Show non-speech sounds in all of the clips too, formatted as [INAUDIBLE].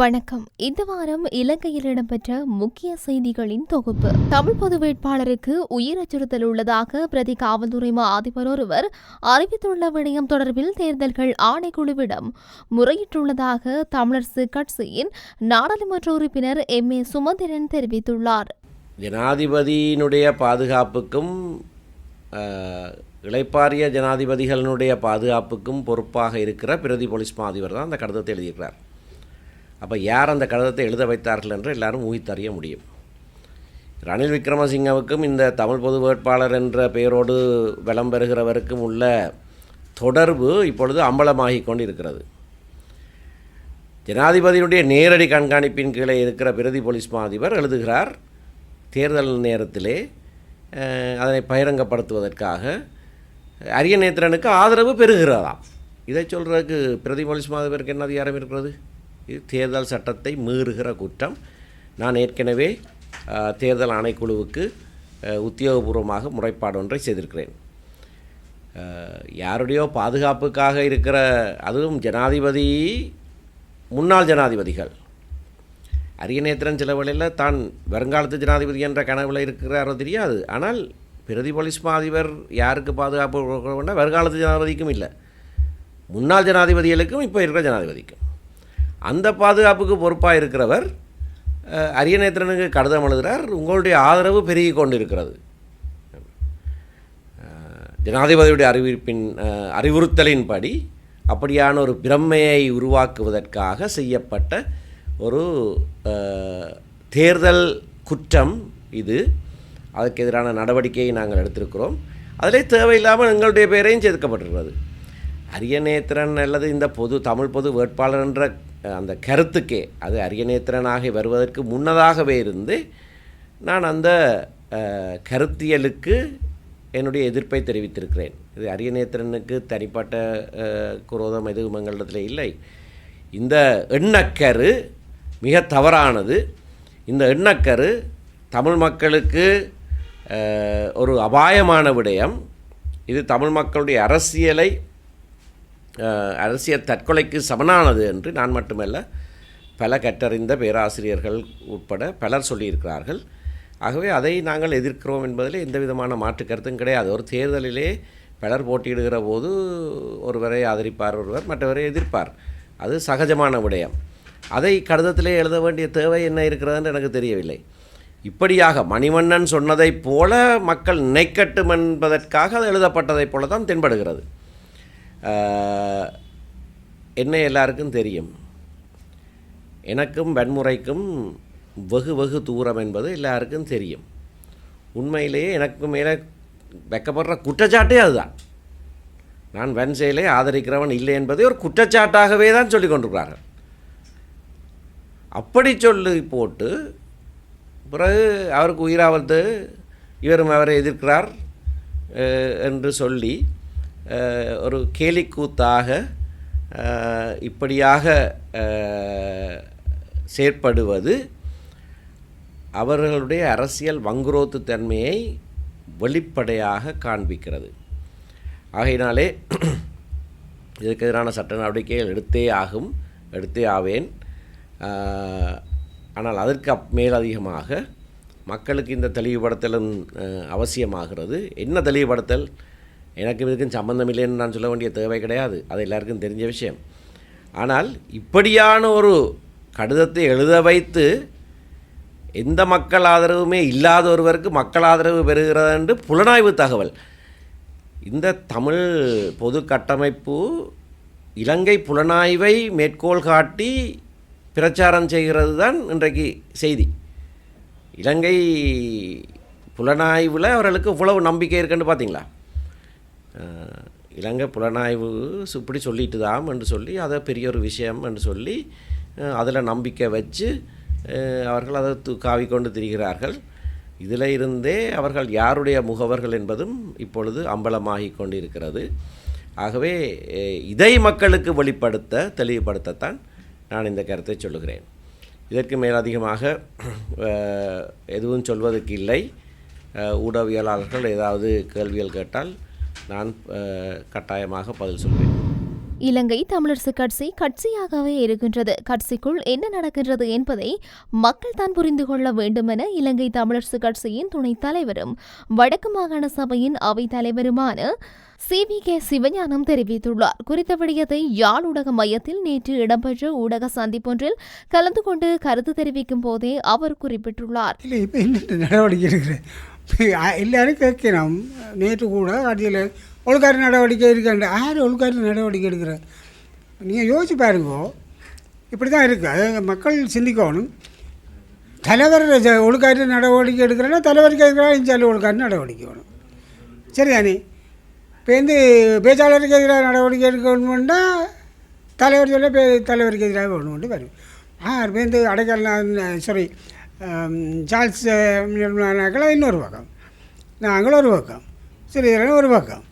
வணக்கம். இந்த வாரம் இலங்கையில் இடம்பெற்ற முக்கிய செய்திகளின் தொகுப்பு. தமிழ் பொது வேட்பாளருக்கு உயிர் அச்சுறுத்தல் உள்ளதாக பிரதி காவல்துறை மா அதிபர் ஒருவர் அறிவித்துள்ள விடயம் தொடர்பில் தேர்தல்கள் ஆணைக்குழுவிடம் முறையிட்டுள்ளதாக தமிழரசு கட்சியின் நாடாளுமன்ற உறுப்பினர் எம். ஏ. சுமந்திரன் தெரிவித்துள்ளார். ஜனாதிபதியினுடைய பாதுகாப்புக்கும் இளைப்பாரிய இளைப்பாறிய ஜனாதிபதிகளினுடைய பாதுகாப்புக்கும் பொறுப்பாக இருக்கிற பிரதி போலீஸ் மாதிபர் தான் அந்த கடிதத்தை எழுதியிருக்கிறார். அப்போ யார் அந்த கடிதத்தை எழுத வைத்தார்கள் என்று எல்லாரும் ஊகித்தறிய முடியும். ரணில் விக்ரமசிங்கவுக்கும் இந்த தமிழ் பொது வேட்பாளர் என்ற பெயரோடு வலம் பெறுகிறவருக்கும் உள்ள தொடர்பு இப்பொழுது அம்பலமாகிக் கொண்டு இருக்கிறது ஜனாதிபதியினுடைய நேரடி கண்காணிப்பின் கீழே இருக்கிற பிரதி போலீஸ் மா அதிபர் எழுதுகிறார் தேர்தல் நேரத்திலே அதனை பகிரங்கப்படுத்துவதற்காக அரியநேத்திரனுக்கு ஆதரவு பெறுகிறதாம். இதை சொல்கிறதுக்கு பிரதி போலீஸ் மாதிபருக்கு என்ன அதிகாரம் இருக்கிறது? இது தேர்தல் சட்டத்தை மீறுகிற குற்றம். நான் ஏற்கனவே தேர்தல் ஆணைக்குழுவுக்கு உத்தியோகபூர்வமாக முறைப்பாடு ஒன்றை செய்திருக்கிறேன். யாருடையோ பாதுகாப்புக்காக இருக்கிற அதுவும் ஜனாதிபதி முன்னாள் ஜனாதிபதிகள். அரியநேத்திரன் சில வேளையில் தான் வருங்காலத்து ஜனாதிபதி என்ற கனவில் இருக்கிறாரோ தெரியாது. ஆனால் பிரதி போலீஸ் அதிபர் யாருக்கு பாதுகாப்பு கொடுக்கணும்னா வருங்காலத்து ஜனாதிபதிக்கும் இல்லை. முன்னாள் ஜனாதிபதிகளுக்கும் இப்போ இருக்கிற ஜனாதிபதிக்கும். அந்த பாதுகாப்புக்கு பொறுப்பாக இருக்கிறவர் அரியநேத்திரனுக்கு கடிதம் எழுதுகிறார் உங்களுடைய ஆதரவு பெருகி கொண்டிருக்கிறது. ஜனாதிபதியுடைய அறிவிப்பின் அறிவுறுத்தலின்படி அப்படியான ஒரு பிரம்மையை உருவாக்குவதற்காக செய்யப்பட்ட ஒரு தேர்தல் குற்றம் இது. அதற்கு எதிரான நடவடிக்கையை நாங்கள் எடுத்திருக்கிறோம். அதிலே தேவையில்லாமல் எங்களுடைய பெயரையும் சேர்க்கப்பட்டிருக்கிறது. அரியநேத்திரன் அல்லது இந்த பொது தமிழ் பொது வேட்பாளர் என்ற அந்த கருத்துக்கே அது அரியநேத்திரனாகி வருவதற்கு முன்னதாகவே இருந்து நான் அந்த கருத்தியலுக்கு என்னுடைய எதிர்ப்பை தெரிவித்திருக்கிறேன். இது அரியநேத்திரனுக்கு தனிப்பட்ட குரோதம் எதுவும் எங்களிடத்தில் இல்லை. இந்த எண்ணக்கரு மிக தவறானது. இந்த எண்ணக்கரு தமிழ் மக்களுக்கு ஒரு அபாயமான விடயம். இது தமிழ் மக்களுடைய அரசியலை அரசியல் தற்கொலைக்கு சமனானது என்று நான் மட்டுமல்ல பல கற்றறிந்த பேராசிரியர்கள் உட்பட பலர் சொல்லியிருக்கிறார்கள். ஆகவே அதை நாங்கள் எதிர்க்கிறோம் என்பதில் எந்த விதமான மாற்று கருத்தும் கிடையாது. ஒரு தேர்தலிலே பலர் போட்டியிடுகிற போது ஒருவரை ஆதரிப்பார் ஒருவர் மற்றவரை எதிர்ப்பார். அது சகஜமான விடயம். அதை கடிதத்திலே எழுத வேண்டிய தேவை என்ன இருக்கிறதுன்னு எனக்கு தெரியவில்லை. இப்படியாக மணிவண்ணன் சொன்னதைப் போல மக்கள் நினைக்கட்டும் என்பதற்காக அது எழுதப்பட்டதைப் போல தான் தென்படுகிறது. என்ன எல்லாருக்கும் தெரியும். எனக்கும் வன்முறைக்கும் வெகு வெகு தூரம் என்பது எல்லாருக்கும் தெரியும். உண்மையிலேயே எனக்கு மேலே வைக்கப்படுற குற்றச்சாட்டே அதுதான். நான் வன்செயலை ஆதரிக்கிறவன் இல்லை என்பதை ஒரு குற்றச்சாட்டாகவே தான் சொல்லி கொண்டிருக்கிறார்கள். அப்படி சொல்லி போட்டு பிறகு அவருக்கு உயிராவது இவரும் அவரை எதிர்க்கிறார் என்று சொல்லி ஒரு கேலிக்கூத்தாக இப்படியாக செயற்படுவது அவர்களுடைய அரசியல் வங்குரோத்து தன்மையை வெளிப்படையாக காண்பிக்கிறது. ஆகையினாலே இதற்கு எதிரான சட்ட நடவடிக்கைகள் எடுத்தே ஆகும் எடுத்தே ஆவேன். ஆனால் அதற்கு அப் மேலதிகமாக மக்களுக்கு இந்த தெளிவுபடுத்தலும் அவசியமாகிறது. என்ன தெளிவுபடுத்தல்? எனக்கு இதுக்கும் சம்மந்தம் இல்லைன்னு நான் சொல்ல வேண்டிய தேவை கிடையாது. அது எல்லாருக்கும் தெரிஞ்ச விஷயம். ஆனால் இப்படியான ஒரு கடிதத்தை எழுத வைத்து எந்த மக்கள் ஆதரவுமே இல்லாத ஒருவருக்கு மக்கள் ஆதரவு பெறுகிறது என்று புலனாய்வு தகவல். இந்த தமிழ் பொது கட்டமைப்பு இலங்கை புலனாய்வை மேற்கோள் காட்டி பிரச்சாரம் செய்கிறது தான் இன்றைக்கு செய்தி. இலங்கை புலனாய்வில் அவர்களுக்கு இவ்வளவு நம்பிக்கை இருக்குன்னு பார்த்தீங்களா? இலங்கை புலனாய்வு இப்படி சொல்லிட்டு தான் என்று சொல்லி அதை பெரிய ஒரு விஷயம் என்று சொல்லி அதில் நம்பிக்கை வச்சு அவர்கள் அதை து காவிக்கொண்டு திரிகிறார்கள். இதில் இருந்தே அவர்கள் யாருடைய முகவர்கள் என்பதும் இப்பொழுது அம்பலமாகி கொண்டிருக்கிறது. ஆகவே இதை மக்களுக்கு வெளிப்படுத்த தெளிவுபடுத்தத்தான் நான் இந்த கருத்தை சொல்லுகிறேன். இதற்கு மேலதிகமாக எதுவும் சொல்வதற்கு இல்லை. ஊடகவியலாளர்கள் ஏதாவது கேள்விகள் கேட்டால் நான் கட்டாயமாக பதில் சொல்வேன். இலங்கை தமிழரசு கட்சி கட்சியாகவே இருக்கின்றது. கட்சிக்குள் என்ன நடக்கின்றது என்பதை மக்கள் தான் புரிந்து கொள்ள வேண்டும் என இலங்கை தமிழரசு கட்சியின் துணைத் தலைவரும் வடக்கு மாகாண சபையின் அவைத் தலைவருமான சி. வி. கே. சிவஞானம் தெரிவித்துள்ளார். குறித்த விடயத்தை யாழ் ஊடக மையத்தில் நேற்று இடம்பெற்ற ஊடக சந்திப்பொன்றில் கலந்து கொண்டு கருத்து தெரிவிக்கும் போதே அவர் குறிப்பிட்டுள்ளார். நடவடிக்கை எல்லாரும் கேட்கணும் நேற்று கூட அதில் ஒழுக்காறு நடவடிக்கை இருக்கின்ற யார் ஒழுக்காறு நடவடிக்கை எடுக்கிற நீங்கள் யோசிச்சு பாருங்க இப்படி தான் இருக்குது அது மக்கள் சிந்திக்கணும் தலைவர் ஒழுக்காற்று நடவடிக்கை எடுக்கிறேன்னா தலைவர் கேட்குறா இஞ்சாலும் ஒழுக்காறு நடவடிக்கை வேணும் சரிதானே இப்போ வந்து பேச்சாளருக்கு எதிராக நடவடிக்கை எடுக்கணும்னா தலைவர் சொல்ல பே தலைவருக்கு எதிராக வேணும்னு வரும் ஆ பேருந்து அடைக்கல சாரி சார்ல்ஸ் நாக்கள் இன்னொரு பக்கம். நாங்களும் ஒரு பக்கம். சரி ஒரு பக்கம்.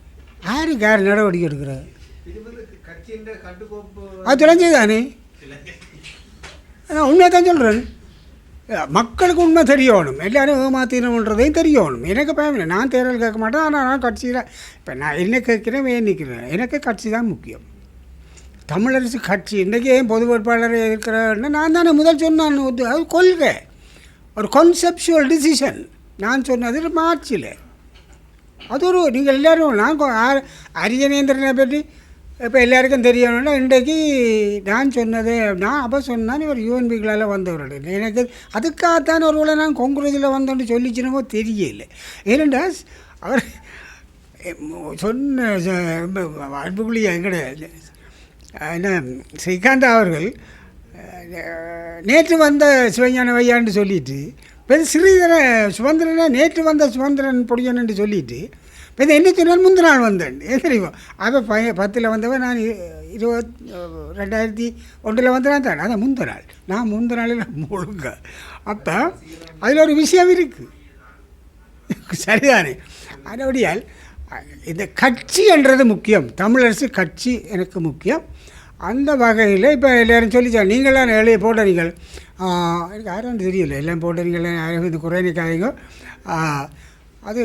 யாருக்கு யார் நடவடிக்கை எடுக்கிறது? அது தொலைஞ்சதானே நான் உண்மையை தான் சொல்கிறேன் மக்களுக்கு உண்மை தெரியணும். எல்லாரும் ஏமாத்தினன்றதையும் தெரியணும். எனக்கு பயமில்லை நான் தேர்தல் கேட்க மாட்டேன். ஆனால் நான் கட்சியில் இப்போ நான் என்ன கேட்கிறேன் ஏன் நிற்கிறேன்? எனக்கு கட்சி தான் முக்கியம். தமிழரசு கட்சி. இன்றைக்கி ஏன் பொது வேட்பாளர் இருக்கிறேன்னு நான் தானே முதல் சொன்னான். அது கொள்கை. ஒரு கான்செப்சுவல் டிசிஷன் நான் சொன்னது மார்ச்சில். அது ஒரு நீங்கள் எல்லோரும் நான் அரியநேந்திரனை பற்றி இப்போ எல்லாருக்கும் தெரியணும்னா இன்றைக்கு நான் சொன்னது நான் அப்போ சொன்னான் இவர் யூஎன்பிகளால் வந்தவர்கள் எனக்கு அதுக்காகத்தான் ஒரு வேளை நான் கொங்குரஜில் வந்தோன்னு சொல்லிச்சினமோ தெரியல. ஏனென்றா அவர் சொன்ன அன்புக்குழியா எங்கட என்ன ஸ்ரீகாந்த் அவர்கள் நேற்று வந்த சிவஞான வையான்னு சொல்லிட்டு இப்போ ஸ்ரீதர சுதந்திரனை நேற்று வந்த சுதந்திரன் பொடியன்னு சொல்லிட்டு இப்போ இது என்ன சொன்னால் முந்தின நாள் வந்தேன். ஏன் தெரியுமா? அப்போ பைய பத்தில் வந்தவன் நான் இருபத் ரெண்டாயிரத்தி ஒன்றில் வந்தேன் தான். அதான் முந்த நாள். நான் முந்த நாளில் முழுங்க. அப்போ அதில் ஒரு விஷயம் இருக்குது [LAUGHS] சரிதானே? அதோடையால் இந்த கட்சி என்றது முக்கியம். தமிழரசு கட்சி எனக்கு முக்கியம். அந்த வகையில் இப்போ எல்லாரும் சொல்லிச்சாங்க நீங்களாம் எழுதி போடுறீங்கள் எனக்கு யாரும் தெரியல. எல்லாம் போடுறீங்கள யாரும் இது குறைநிற்காதீங்க அது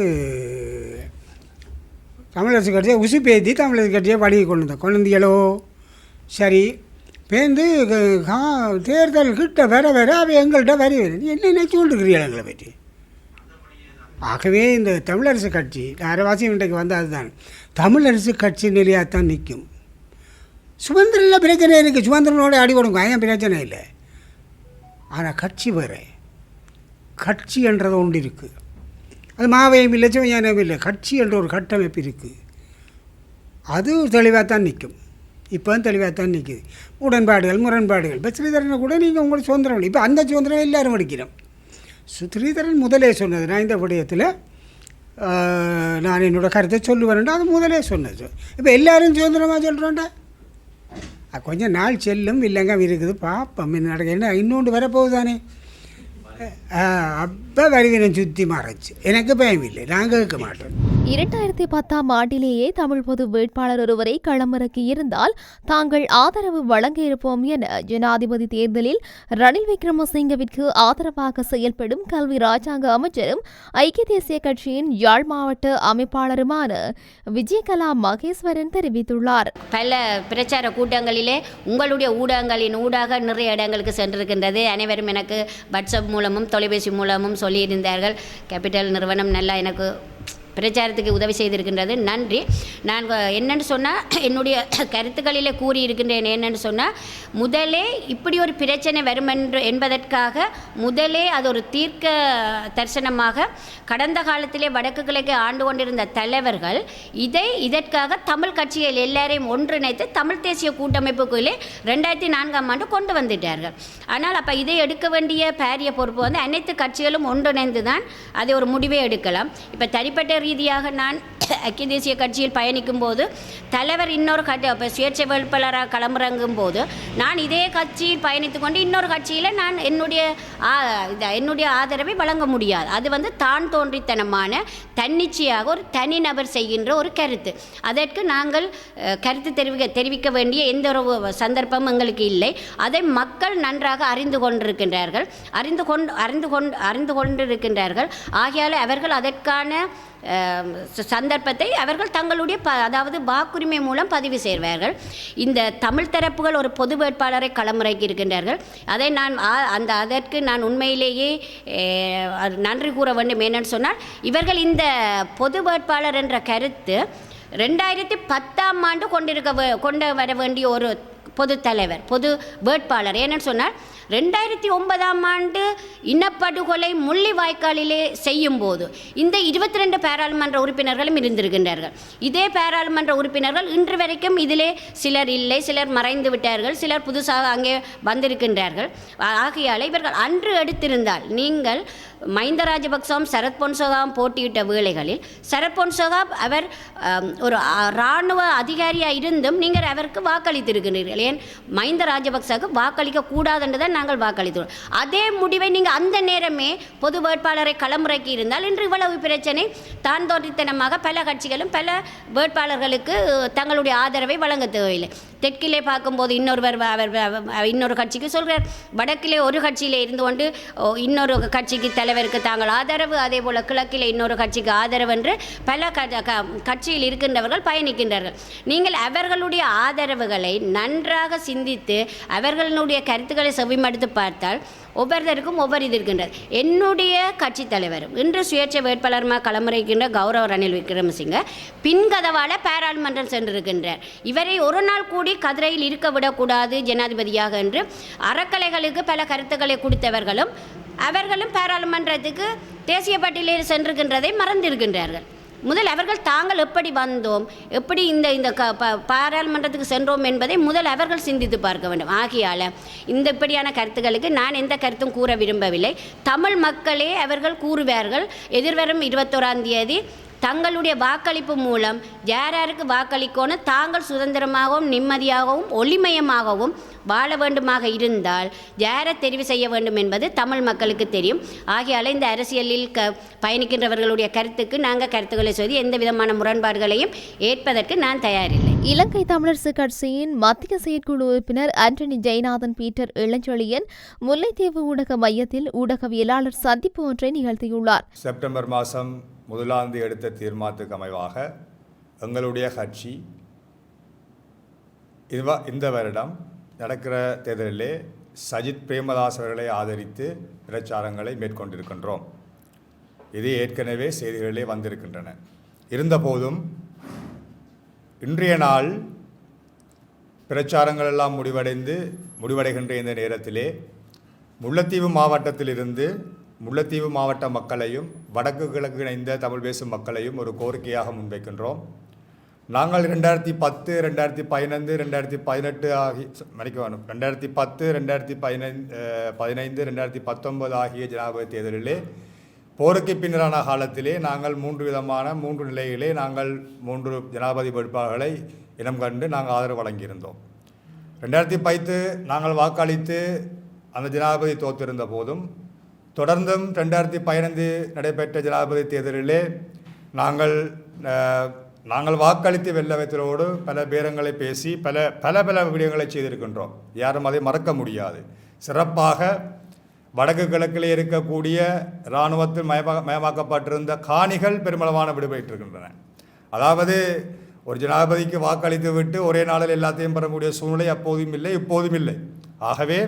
தமிழரசு கட்சியை உசு பேத்தி தமிழரசு கட்சியை வழியை கொண்டு வந்தோம் கொண்டு வந்தீங்களோ சரி. பேந்து க- கா- தேர்தல் கிட்ட வர வர அவ எங்கள்கிட்ட வரி வர. என்ன நினச்சி கொண்டுருக்கிறீர்கள் எங்களை பற்றி? ஆகவே இந்த தமிழரசு கட்சி அரைவாசியம் இன்றைக்கு வந்து அதுதான். தமிழரசு கட்சி நிலையாக தான் நிற்கும். சுதந்திரில் பிரச்சனை இருக்குது சுதந்திரனோட அடி கொடுங்க ஏன் பிரச்சனை இல்லை. ஆனால் கட்சி வேறு. கட்சி என்றது ஒன்று இருக்குது அது மாவையும் இல்லை சிவஞானம் இல்லை. கட்சி என்ற ஒரு கட்டமைப்பு இருக்குது அது தெளிவாக தான் நிற்கும் இப்போ தெளிவாக தான் நிற்குது உடன்பாடுகள் முரண்பாடுகள். இப்போ ஸ்ரீதரனை கூட நீங்கள் உங்களுக்கு சுதந்திரம் இப்போ அந்த சுதந்திரம் எல்லாரும் அடிக்கிறோம் ஸ்ரீதரன் முதலே சொன்னது. நான் இந்த விடயத்தில் நான் என்னோட கருத்தை சொல்லுவேன்டா அது முதலே சொன்னது. இப்போ எல்லாரும் சுதந்திரமாக சொல்கிறோண்டா கொஞ்சம் நாள் செல்லும் இல்லைங்க இருக்குது. பார்ப்போம் என்ன நடக்க என்ன இன்னொன்று வரப்போகுதானே? அப்போ வருகிறேன் சுற்றி மறைச்சு. எனக்கு பயம் இல்லை நான் கேட்க மாட்டேன் இரண்டாயிரத்தி பத்தாம் ஆண்டிலேயே தமிழ் பொது வேட்பாளர் ஒருவரை களமிறக்கியிருந்தால் தாங்கள் ஆதரவு வழங்க இருப்போம் என ஜனாதிபதி தேர்தலில் ரணில் விக்ரமசிங்கவிற்கு ஆதரவாக செயல்படும் கல்வி ராஜாங்க அமைச்சரும் ஐக்கிய தேசிய கட்சியின் யாழ் மாவட்ட அமைப்பாளருமான விஜயகலா மகேஸ்வரன் தெரிவித்துள்ளார். பல பிரச்சார கூட்டங்களிலே உங்களுடைய ஊடகங்களின் ஊடாக நிறைய இடங்களுக்கு சென்றிருக்கின்றது. அனைவரும் எனக்கு வாட்ஸ்அப் மூலமும் தொலைபேசி மூலமும் சொல்லியிருந்தார்கள். கேபிட்டல் நிறுவனம் நல்லா எனக்கு பிரச்சாரத்துக்கு உதவி செய்திருக்கின்றது. நன்றி. நான் என்னென்னு சொன்னால் என்னுடைய கருத்துக்களில் கூறியிருக்கின்றேன். என்னென்னு சொன்னால் முதலே இப்படி ஒரு பிரச்சனை வரும் என்று என்பதற்காக முதலே அது ஒரு தீர்க்க தரிசனமாக கடந்த காலத்திலே வடக்கு கிழக்கை ஆண்டு கொண்டிருந்த தலைவர்கள் இதை இதற்காக தமிழ் கட்சிகள் எல்லாரையும் ஒன்றிணைத்து தமிழ் தேசிய கூட்டமைப்புக்குள்ளே ரெண்டாயிரத்தி நான்காம் ஆண்டு கொண்டு வந்துட்டார்கள். ஆனால் அப்போ இதை எடுக்க வேண்டிய பாரிய பொறுப்பு வந்து அனைத்து கட்சிகளும் ஒன்றிணைந்து தான் அதை ஒரு முடிவை எடுக்கலாம். இப்போ தனிப்பட்ட ரீதியாக நான் [COUGHS] ஐக்கிய தேசிய கட்சியில் பயணிக்கும் போது தலைவர் இன்னொரு கட்சி இப்போ சுயேட்சை வேட்பாளராக களமிறங்கும் போது நான் இதே கட்சியில் பயணித்து கொண்டு இன்னொரு கட்சியில் நான் என்னுடைய என்னுடைய ஆதரவை வழங்க முடியாது. அது வந்து தான் தோன்றித்தனமான தன்னிச்சையாக ஒரு தனிநபர் செய்கின்ற ஒரு கருத்து. அதற்கு நாங்கள் கருத்து தெரிவிக்க தெரிவிக்க வேண்டிய எந்த ஒரு சந்தர்ப்பமும் எங்களுக்கு இல்லை. அதை மக்கள் நன்றாக அறிந்து கொண்டிருக்கின்றார்கள். அறிந்து கொண்டு அறிந்து கொண்டு அறிந்து கொண்டிருக்கின்றார்கள். ஆகையால் அவர்கள் அதற்கான சந்தர்ப்பத்தை அவர்கள் தங்களுடைய ப அதாவது வாக்குரிமை மூலம் பதிவு செய்வார்கள். இந்த தமிழ் தரப்புகள் ஒரு பொது வேட்பாளரை களமுறைக்கு இருக்கின்றார்கள். அதை நான் அந்த அதற்கு நான் உண்மையிலேயே நன்றி கூற வேண்டும் என்னன்னு சொன்னால் இவர்கள் இந்த பொது வேட்பாளர் என்ற கருத்து ரெண்டாயிரத்தி பத்தாம் ஆண்டு கொண்டிருக்க கொண்டு வர வேண்டிய ஒரு பொது தலைவர் பொது வேட்பாளர். ஏன்னு சொன்னால் ரெண்டாயிரத்தி ஒன்பதாம் ஆண்டு இனப்படுகொலை முள்ளிவாய்க்காலிலே செய்யும் போது இந்த இருபத்தி ரெண்டு பாராளுமன்ற உறுப்பினர்களும் இருந்திருக்கின்றார்கள். இதே பாராளுமன்ற உறுப்பினர்கள் இன்று வரைக்கும் இதிலே சிலர் இல்லை சிலர் மறைந்து விட்டார்கள் சிலர் புதுசாக அங்கே வந்திருக்கின்றார்கள். ஆகையால் இவர்கள் அன்று எடுத்திருந்தால் நீங்கள் மஹிந்த ராஜபக்சவும் சரத் பொன்சோகாவும் போட்டியிட்ட வேளைகளில் சரத் பொன்சோகா அவர் ஒரு இராணுவ அதிகாரியாக இருந்தும் நீங்கள் அவருக்கு வாக்களித்திருக்கிறீர்கள். ஏன்? மஹிந்த ராஜபக்சாவுக்கு வாக்களிக்க கூடாதுன்றதை நாங்கள் வாக்களித்தோம். அதே முடிவை நீங்கள் அந்த நேரமே பொது வேட்பாளரை களமுறைக்கு இருந்தால் இன்று இவ்வளவு பிரச்சனை. தான் தோற்றித்தனமாக பல கட்சிகளும் பல வேட்பாளர்களுக்கு தங்களுடைய ஆதரவை வழங்க தேவையில்லை. தெற்கிலே பார்க்கும்போது இன்னொருவர் அவர் இன்னொரு கட்சிக்கு சொல்கிறார் வடக்கிலே ஒரு கட்சியிலே இருந்து கொண்டு இன்னொரு கட்சிக்கு தலைவருக்கு தாங்கள் ஆதரவு அதே போல் கிழக்கிலே இன்னொரு கட்சிக்கு ஆதரவு என்று பல க- கட்சியில் இருக்கின்றவர்கள் பயணிக்கின்றார்கள். நீங்கள் அவர்களுடைய ஆதரவுகளை நன்றாக சிந்தித்து அவர்களுடைய கருத்துக்களை செவிமடுத்து பார்த்தால் ஒவ்வொருத்தருக்கும் ஒவ்வொரு இது இருக்கின்றது. என்னுடைய கட்சி தலைவரும் இன்று சுயேட்சை வேட்பாளருமாக களமுறைக்கின்ற கௌரவ ரணில் விக்ரமசிங்க பின்கதவால் பாராளுமன்றம் சென்றிருக்கின்றார். இவரை ஒரு நாள் கூடி கதிரையில் இருக்க விடக்கூடாது ஜனாதிபதியாக என்று அறக்கலைகளுக்கு பல கருத்துக்களை கொடுத்தவர்களும் அவர்களும் பாராளுமன்றத்துக்கு தேசிய பட்டியலில் சென்றிருக்கின்றதை மறந்திருக்கின்றார்கள். முதல் அவர்கள் தாங்கள் எப்படி வந்தோம் எப்படி இந்த இந்த க ப பாராளுமன்றத்துக்கு சென்றோம் என்பதை முதல் அவர்கள் சிந்தித்து பார்க்க வேண்டும். ஆகையால் இந்த இப்படியான கருத்துக்களுக்கு நான் எந்த கருத்தும் கூற விரும்பவில்லை. தமிழ் மக்களே அவர்கள் கூறுவார்கள் எதிர்வரும் இருபத்தோராம் தேதி தங்களுடைய வாக்களிப்பு மூலம் யார் யாருக்கு வாக்களிக்கணும் தாங்கள் சுதந்திரமாகவும் நிம்மதியாகவும் ஒளிமயமாகவும் வாழ வேண்டுமாக இருந்தால் யாரை தெரிவு செய்ய வேண்டும் என்பது தமிழ் மக்களுக்கு தெரியும். ஆகையால் இந்த அரசியலில் க பயணிக்கின்றவர்களுடைய கருத்துக்கு நாங்கள் கருத்துக்களை சொல்லி எந்த விதமான முரண்பாடுகளையும் ஏற்பதற்கு நான் தயாரில்லை. இலங்கை தமிழரசு கட்சியின் மத்திய செயற்குழு உறுப்பினர் ஆண்டனி ஜெயநாதன் பீட்டர் இளஞ்செழியன் முல்லைத்தீவு ஊடக மையத்தில் ஊடகவியலாளர் சந்திப்பு ஒன்றை நிகழ்த்தியுள்ளார். செப்டம்பர் மாதம் முதலாந்து எடுத்த தீர்மானத்துக்கு அமைவாக எங்களுடைய கட்சி இதுவா இந்த வருடம் நடக்கிற தேர்தலிலே சஜித் பிரேமதாஸ் அவர்களை ஆதரித்து பிரச்சாரங்களை மேற்கொண்டிருக்கின்றோம். இது ஏற்கனவே செய்திகளிலே வந்திருக்கின்றன. இருந்தபோதும் இன்றைய நாள் பிரச்சாரங்கள் எல்லாம் முடிவடைந்து முடிவடைகின்ற இந்த நேரத்திலே முல்லைத்தீவு மாவட்டத்திலிருந்து முல்லைத்தீவு மாவட்ட மக்களையும் வடக்கு கிழக்கு இணைந்த தமிழ் பேசும் மக்களையும் ஒரு கோரிக்கையாக முன்வைக்கின்றோம். நாங்கள் ரெண்டாயிரத்தி பத்து ரெண்டாயிரத்தி பதினைந்து ரெண்டாயிரத்தி பதினெட்டு ஆகி மன்னிக்க வேணும் ரெண்டாயிரத்தி பத்து ரெண்டாயிரத்தி பதினைந்து பதினைந்து ரெண்டாயிரத்தி பத்தொன்பது ஆகிய ஜனாதிபதி தேர்தலிலே போருக்கு பின்னரான காலத்திலே நாங்கள் மூன்று விதமான மூன்று நிலையிலே நாங்கள் மூன்று ஜனாதிபதி வேட்பாளர்களை இனம் கண்டு நாங்கள் ஆதரவு வழங்கியிருந்தோம். ரெண்டாயிரத்தி பத்து நாங்கள் வாக்களித்து அந்த ஜனாதிபதி தோற்றிருந்த போதும் தொடர்ந்தும் ரெண்டாயிரத்தி பதினைந்து நடைபெற்ற ஜனாதிபதி தேர்தலிலே நாங்கள் நாங்கள் வாக்களித்து வெல்ல வைத்தலோடு பல பேரங்களை பேசி பல பல பல விடயங்களை செய்திருக்கின்றோம். யாரும் அதை மறக்க முடியாது. சிறப்பாக வடக்கு கிழக்கில் இருக்கக்கூடிய இராணுவத்தில் மயமா மயமாக்கப்பட்டிருந்த காணிகள் பெருமளவான விடுபட்டிருக்கின்றன. அதாவது ஒரு ஜனாதிபதிக்கு வாக்களித்து விட்டு ஒரே நாளில் எல்லாத்தையும் பெறக்கூடிய சூழ்நிலை அப்போதும் இல்லை இப்போதும் இல்லை. ஆகவே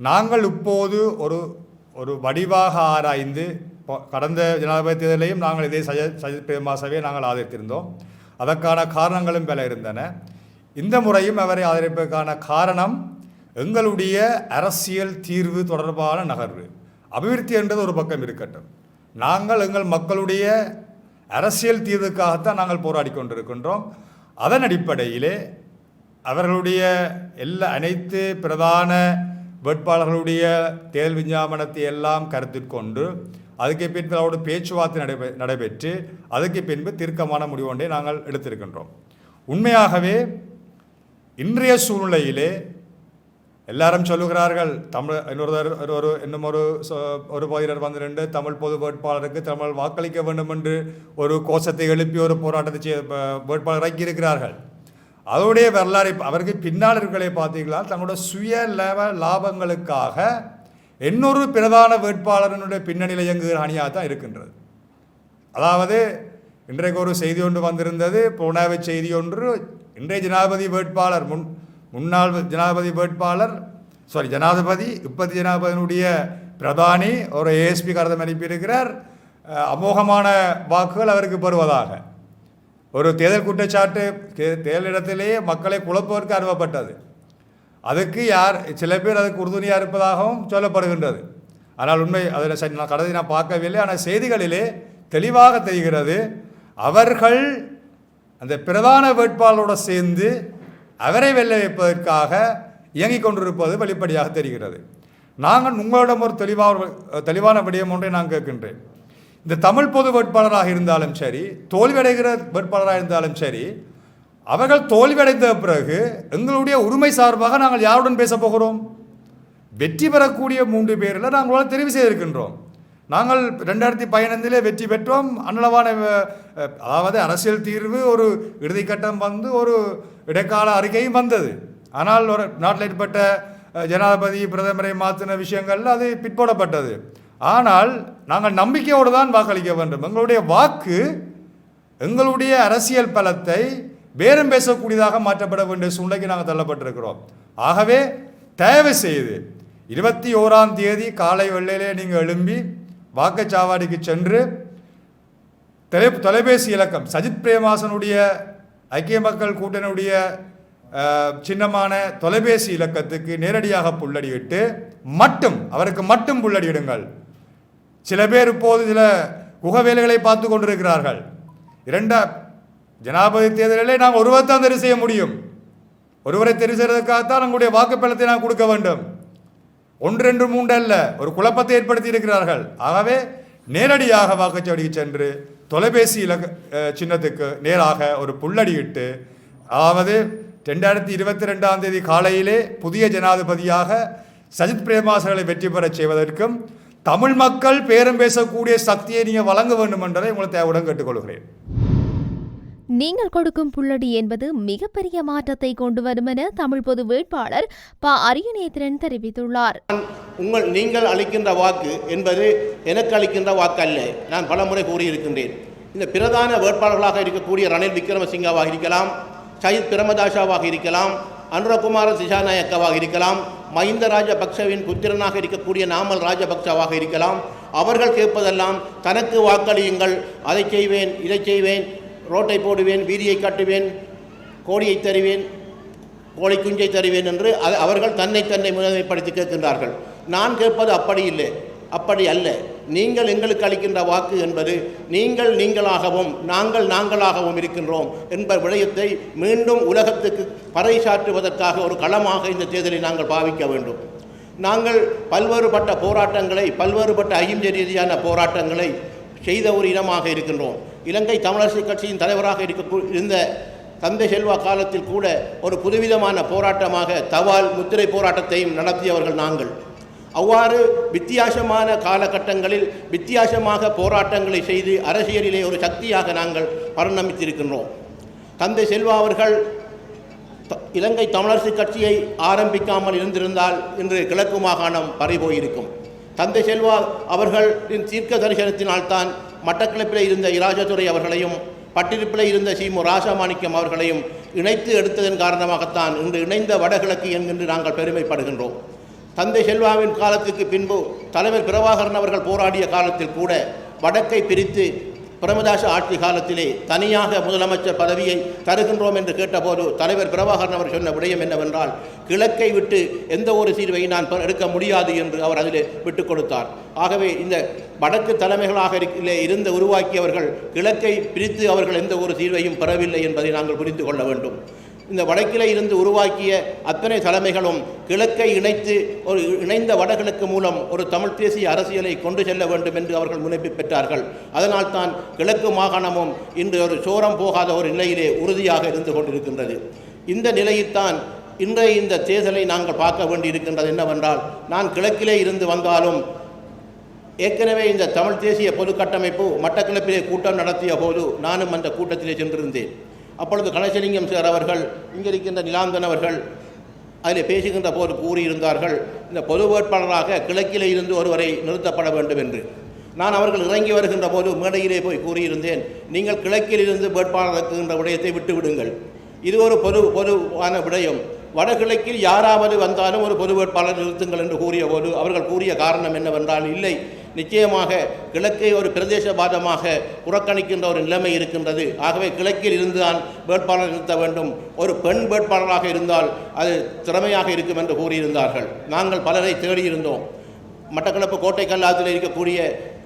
நாங்கள் இப்போது ஒரு ஒரு வடிவாக ஆராய்ந்து இப்போ கடந்த ஜனாதிபதி தேர்தலையும் நாங்கள் இதே சஜ சஜித் பிரேமாசவே நாங்கள் ஆதரித்திருந்தோம். அதற்கான காரணங்களும் பல இருந்தன. இந்த முறையும் அவரை ஆதரிப்பதற்கான காரணம் எங்களுடைய அரசியல் தீர்வு தொடர்பான நகர்வு. அபிவிருத்தி என்றது ஒரு பக்கம் இருக்கட்டும். நாங்கள் எங்கள் மக்களுடைய அரசியல் தீர்வுக்காகத்தான் நாங்கள் போராடி கொண்டிருக்கின்றோம். அதன் அடிப்படையிலே அவர்களுடைய எல்லா அனைத்து பிரதான வேட்பாளர்களுடைய தேர்தல் விஞ்ஞாபனத்தை எல்லாம் கருத்தில் கொண்டு அதுக்கு பின்பு அவரோட பேச்சுவார்த்தை நடைபெ நடைபெற்று அதுக்கு பின்பு தீர்க்கமான முடிவு ஒன்றை நாங்கள் எடுத்திருக்கின்றோம். உண்மையாகவே இன்றைய சூழ்நிலையிலே எல்லாரும் சொல்லுகிறார்கள் தமிழ் இன்னொரு ஒரு இன்னும் ஒரு ஒரு பகுதியினர் வந்து தமிழ் பொது வேட்பாளருக்கு தமிழ் வாக்களிக்க வேண்டும் என்று ஒரு கோஷத்தை எழுப்பி ஒரு போராட்டத்தை வேட்பாளர் இருக்கிறார்கள் அதோடைய வரலாறு அவருக்கு பின்னால் இருக்கிறதை பார்த்தீங்களா? தங்களோட சுய லாப லாபங்களுக்காக இன்னொரு பிரதான வேட்பாளரினுடைய பின்னணியில் இயங்குகிற அணியாக தான் இருக்கின்றது. அதாவது இன்றைக்கு ஒரு செய்தி ஒன்று வந்திருந்தது புலனாய்வு செய்தி ஒன்று. இன்றைய ஜனாதிபதி வேட்பாளர் முன் முன்னாள் ஜனாதிபதி வேட்பாளர் சாரி ஜனாதிபதி இப்பத்தி ஜனாதிபதியினுடைய பிரதானி ஒரு ஏஎஸ்பி கருதம் அனுப்பியிருக்கிறார். அமோகமான வாக்குகள் அவருக்கு பெறுவதாக. ஒரு தேர்தல் குற்றச்சாட்டு தே- தேர்தலிடத்திலேயே மக்களை குழப்பவருக்கு அனுப்பப்பட்டது. அதுக்கு யார் சில பேர் அதுக்கு உறுதுணையாக இருப்பதாகவும் சொல்லப்படுகின்றது. ஆனால் உண்மை அதில் சரி நான் கடத்தை நான் பார்க்கவில்லை. ஆனால் செய்திகளிலே தெளிவாக தெரிகிறது அவர்கள் அந்த பிரதான வேட்பாளரோடு சேர்ந்து அவரை வெல்ல வைப்பதற்காக இயங்கிக் கொண்டிருப்பது வெளிப்படையாக தெரிகிறது. நாங்கள் உங்களிடம் ஒரு தெளிவான தெளிவான விடயம் ஒன்றை நான் கேட்கின்றேன். இந்த தமிழ் பொது வேட்பாளராக இருந்தாலும் சரி தோல்வியடைகிற வேட்பாளராக இருந்தாலும் சரி அவர்கள் தோல்வியடைந்த பிறகு எங்களுடைய உரிமை சார்பாக நாங்கள் யாருடன் பேச போகிறோம்? வெற்றி பெறக்கூடிய மூன்று பேரில் நாங்கள் தெரிவு செய்திருக்கின்றோம். நாங்கள் ரெண்டாயிரத்தி பதினைந்திலே வெற்றி பெற்றோம். அன்னளவான அதாவது அரசியல் தீர்வு ஒரு இறுதிக்கட்டம் வந்து ஒரு இடைக்கால அறிக்கையும் வந்தது. ஆனால் ஒரு நாட்டில் ஏற்பட்ட ஜனாதிபதி பிரதமரை மாற்றின விஷயங்கள் அது பிற்போடப்பட்டது. ஆனால் நாங்கள் நம்பிக்கையோடு தான் வாக்களிக்க வேண்டும். எங்களுடைய வாக்கு எங்களுடைய அரசியல் பலத்தை பேரம் பேசக்கூடியதாக மாற்றப்பட வேண்டிய சூழ்நிலைக்கு நாங்கள் தள்ளப்பட்டிருக்கிறோம். ஆகவே தயவு செய்து இருபத்தி ஓராம் தேதி காலை வெள்ளையிலே நீங்கள் எழும்பி வாக்குச்சாவடிக்கு சென்று தொலை தொலைபேசி இலக்கம் சஜித் பிரேமாசனுடைய ஐக்கிய மக்கள் கூட்டணியுடைய சின்னமான தொலைபேசி இலக்கத்துக்கு நேரடியாக புள்ளடியிட்டு மட்டும் அவருக்கு மட்டும் புள்ளடியிடுங்கள் சில பேர் இப்போது சில குகவேலைகளை பார்த்து கொண்டிருக்கிறார்கள். இரண்டா ஜனாதிபதி தேர்தலிலே நாங்கள் ஒருவர் தான் தெரிவு செய்ய முடியும். ஒருவரை தெரிவு செய்வதற்காகத்தான் நம்முடைய வாக்குப்பலத்தை நாம் கொடுக்க வேண்டும். ஒன்று ரெண்டு மூன்று அல்ல ஒரு குழப்பத்தை ஏற்படுத்தி இருக்கிறார்கள். ஆகவே நேரடியாக வாக்குச்சாவடிக்கு சென்று தொலைபேசி இலக்க சின்னத்துக்கு நேராக ஒரு புள்ளடியிட்டு அதாவது ரெண்டாயிரத்தி இருபத்தி ரெண்டாம் தேதி காலையிலே புதிய ஜனாதிபதியாக சஜித் பிரேமாசர்களை வெற்றி பெறச் செய்வதற்கும் தமிழ் மக்கள் பேரம் பேசக்கூடிய சக்தியை நீங்கள் வழங்க வேண்டும் என்பதை உங்களை தேவையுடன் கேட்டுக்கொள்கிறேன். நீங்கள் கொடுக்கும் புள்ளடி என்பது மிகப்பெரிய மாற்றத்தை கொண்டு வரும் என தமிழ் பொது வேட்பாளர் ப. அரியநேத்திரன் தெரிவித்துள்ளார். உங்கள் நீங்கள் அளிக்கின்ற வாக்கு என்பது எனக்கு அளிக்கின்ற வாக்கு அல்ல நான் பலமுறை கூறியிருக்கின்றேன். இந்த பிரதான வேட்பாளர்களாக இருக்கக்கூடிய ரணில் விக்ரமசிங்காவாக இருக்கலாம் சயித் பிரமதாஷாவாக இருக்கலாம் அனுரகுமார திசாநாயக்காவாக இருக்கலாம் மஹிந்த ராஜபக்சவின் புத்திரனாக இருக்கக்கூடிய நாமல் ராஜபக்சவாக இருக்கலாம். அவர்கள் கேட்பதெல்லாம் தனக்கு வாக்களியுங்கள் அதை செய்வேன் இதை செய்வேன் ரோட்டை போடுவேன் வீதியை கட்டுவேன் கோடியை தருவேன் கோழி குஞ்சை தருவேன் என்று அவர்கள் தன்னை தன்னை முதன்மைப்படுத்தி கேட்கின்றார்கள். நான் கேட்பது அப்படி இல்லை அப்படி அல்ல. நீங்கள் எங்களுக்கு அளிக்கின்ற வாக்கு என்பது நீங்கள் நீங்களாகவும் நாங்கள் நாங்களாகவும் இருக்கின்றோம் என்ப விடயத்தை மீண்டும் உலகத்துக்கு பறைசாற்றுவதற்காக ஒரு களமாக இந்த தேர்தலை நாங்கள் பாவிக்க வேண்டும். நாங்கள் பல்வேறுபட்ட போராட்டங்களை பல்வேறுபட்ட அகிம்சை ரீதியான போராட்டங்களை செய்த ஒரு இனமாக இருக்கின்றோம். இலங்கை தமிழரசு கட்சியின் தலைவராக இருக்க இருந்த தந்தை செல்வா காலத்தில் கூட ஒரு புதுவிதமான போராட்டமாக தவால் முத்திரை போராட்டத்தையும் நடத்தியவர்கள் நாங்கள். அவ்வாறு வித்தியாசமான காலகட்டங்களில் வித்தியாசமாக போராட்டங்களை செய்து அரசியலிலே ஒரு சக்தியாக நாங்கள் பரிணமித்திருக்கின்றோம். தந்தை செல்வா அவர்கள் இலங்கை தமிழரசு கட்சியை ஆரம்பிக்காமல் இருந்திருந்தால் இன்று கிழக்கு மாகாணம் பறிபோயிருக்கும் தந்தை செல்வா அவர்களின் தீர்க்க தரிசனத்தினால்தான் மட்டக்களப்பில் இருந்த இராஜதுரை அவர்களையும் பட்டிருப்பில் இருந்த சீமு ராசமாணிக்கம் அவர்களையும் இணைத்து எடுத்ததன் காரணமாகத்தான் இன்று இணைந்த வடகிழக்கு என்கின்று நாங்கள் பெருமைப்படுகின்றோம். தந்தை செல்வாவின் காலத்துக்கு பின்பு தலைவர் பிரபாகரன் அவர்கள் போராடிய காலத்தில் கூட வடக்கை பிரித்து பிரமதாச ஆட்சி காலத்திலே தனியாக முதலமைச்சர் பதவியை தருகின்றோம் என்று கேட்டபோது தலைவர் பிரபாகரன் அவர் சொன்ன விடயம் என்னவென்றால் கிழக்கை விட்டு எந்த ஒரு தீர்வையும் நான் எடுக்க முடியாது என்று அவர் அதிலே விட்டு கொடுத்தார். ஆகவே இந்த வடக்கு தலைமைகளாக இருக்கிலே இருந்து உருவாக்கியவர்கள் கிழக்கை பிரித்து அவர்கள் எந்த ஒரு தீர்வையும் பெறவில்லை என்பதை நாங்கள் புரிந்து கொள்ள வேண்டும். இந்த வடக்கிலே இருந்து உருவாக்கிய அத்தனை தலைமைகளும் கிழக்கை இணைத்து ஒரு இணைந்த வடகிழக்கு மூலம் ஒரு தமிழ் தேசிய அரசியலை கொண்டு செல்ல வேண்டும் என்று அவர்கள் முனைப்பு பெற்றார்கள். அதனால் தான் கிழக்கு மாகாணமும் இன்று ஒரு சோரம் போகாத ஒரு நிலையிலே உறுதியாக இருந்து கொண்டிருக்கின்றது. இந்த நிலையில்தான் இன்றைய இந்த தேர்தலை நாங்கள் பார்க்க வேண்டியிருக்கின்றது என்னவென்றால் நான் கிழக்கிலே இருந்து வந்தாலும் ஏற்கனவே இந்த தமிழ் தேசிய பொது கட்டமைப்பு மட்டக்களப்பிலே கூட்டம் நடத்திய போது நானும் அந்த கூட்டத்திலே சென்றிருந்தேன். அப்பொழுது கணேசலிங்கம் சார் அவர்கள் இங்கே இருக்கின்ற நிலாந்தன் அவர்கள் அதில் பேசுகின்ற போது கூறியிருந்தார்கள் இந்த பொது வேட்பாளராக கிழக்கிலே இருந்து ஒருவரை நிறுத்தப்பட வேண்டும் என்று. நான் அவர்கள் இறங்கி வருகின்ற போது மேடையிலே போய் கூறியிருந்தேன் நீங்கள் கிழக்கில் இருந்து வேட்பாளருக்குகின்ற விடயத்தை விட்டு விடுங்கள். இது ஒரு பொது பொதுவான விடயம். வடகிழக்கில் யாராவது வந்தாலும் ஒரு பொது வேட்பாளர் நிறுத்துங்கள் என்று கூறிய போது அவர்கள் கூறிய காரணம் என்னவென்றால் இல்லை நிச்சயமாக கிழக்கை ஒரு பிரதேசவாதமாக புறக்கணிக்கின்ற ஒரு நிலைமை இருக்கின்றது. ஆகவே கிழக்கில் இருந்துதான் வேட்பாளர் நிறுத்த வேண்டும். ஒரு பெண் வேட்பாளராக இருந்தால் அது திறமையாக இருக்கும் என்று கூறியிருந்தார்கள். நாங்கள் பலரை தேடியிருந்தோம். மட்டக்களப்பு கோட்டை கல்லாத்தில் இருக்கக்கூடிய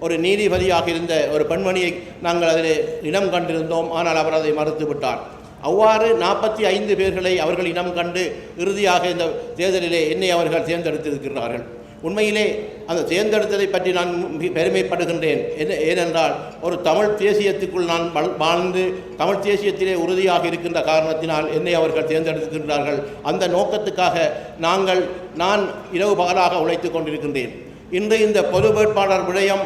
ஒரு நீதிபதியாக இருந்த ஒரு பெண்மணியை நாங்கள் அதில் இனம் கண்டிருந்தோம். ஆனால் அவர் அதை மறுத்துவிட்டார் அவ்வாறு நாற்பத்தி ஐந்து பேர்களை அவர்கள் இனம் கண்டு இறுதியாக இந்த தேர்தலிலே என்னை அவர்கள் தேர்ந்தெடுத்திருக்கிறார்கள். உண்மையிலே அந்த தேர்ந்தெடுத்ததை பற்றி நான் பெருமைப்படுகின்றேன். என்ன ஏனென்றால் ஒரு தமிழ் தேசியத்துக்குள் நான் வாழ்ந்து தமிழ் தேசியத்திலே உறுதியாக இருக்கின்ற காரணத்தினால் என்னை அவர்கள் தேர்ந்தெடுத்திருக்கின்றார்கள் அந்த நோக்கத்துக்காக நாங்கள் நான் இரவு பகலாக உழைத்து கொண்டிருக்கின்றேன். இன்று இந்த பொது வேட்பாளர் விடயம்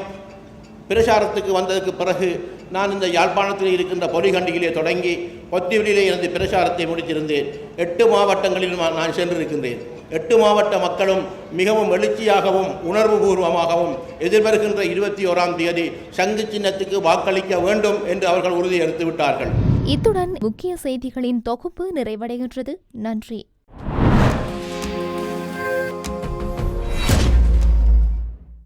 பிரச்சாரத்துக்கு வந்ததுக்கு பிறகு நான் இந்த யாழ்ப்பாணத்தில் இருக்கின்ற பொலிகண்டியிலே தொடங்கி பொத்திவிலே இருந்து பிரச்சாரத்தை முடித்திருந்தேன். எட்டு மாவட்டங்களில் நான் நான் சென்றிருக்கின்றேன். எட்டு மாவட்ட மக்களும் மிகவும் எழுச்சியாகவும் உணர்வுபூர்வமாகவும் எதிர்வருகின்ற இருபத்தி ஓராம் தேதி சங்கு சின்னத்துக்கு வாக்களிக்க வேண்டும் என்று அவர்கள் உறுதி எடுத்து விட்டார்கள் இத்துடன் முக்கிய செய்திகளின் தொகுப்பு நிறைவடைகின்றது. நன்றி.